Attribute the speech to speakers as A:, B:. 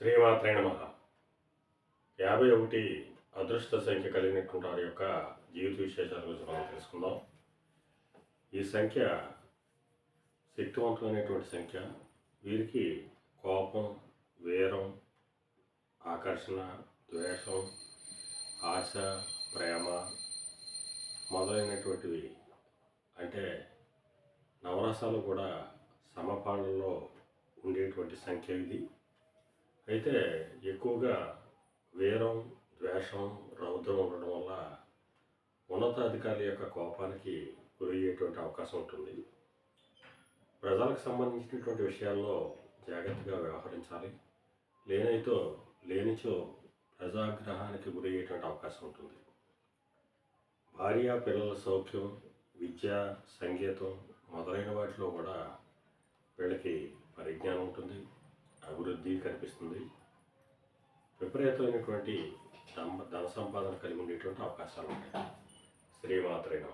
A: శ్రీమాత్రే నమ. యాభై ఒకటి అదృష్ట సంఖ్య కలిగినటువంటి వారి యొక్క జీవిత విశేషాల గురించి మనం తెలుసుకుందాం. ఈ సంఖ్య శక్తివంతమైనటువంటి సంఖ్య. వీరికి కోపం వీరం ఆకర్షణ ద్వేషం ఆశ ప్రేమ మొదలైనటువంటివి అంటే నవరసాలు కూడా సమపాలనలో ఉండేటువంటి సంఖ్య ఇది. అయితే ఎక్కువగా వీరం ద్వేషం రౌద్రం ఉండడం వల్ల ఉన్నతాధికారుల యొక్క కోపానికి గురయ్యేటువంటి అవకాశం ఉంటుంది. ప్రజలకు సంబంధించినటువంటి విషయాల్లో జాగ్రత్తగా వ్యవహరించాలి. లేనైతో లేనిచో ప్రజాగ్రహానికి గురయ్యేటువంటి అవకాశం ఉంటుంది. భార్య పిల్లల సౌఖ్యం విద్య సంగీతం మొదలైన వాటిలో కూడా వీళ్ళకి పరిజ్ఞానం ఉంటుంది. అభివృద్ధి కనిపిస్తుంది. విపరీతమైనటువంటి ధన ధన సంపాదన కలిగి ఉండేటువంటి అవకాశాలు ఉంటాయి. శ్రీమాత్రైన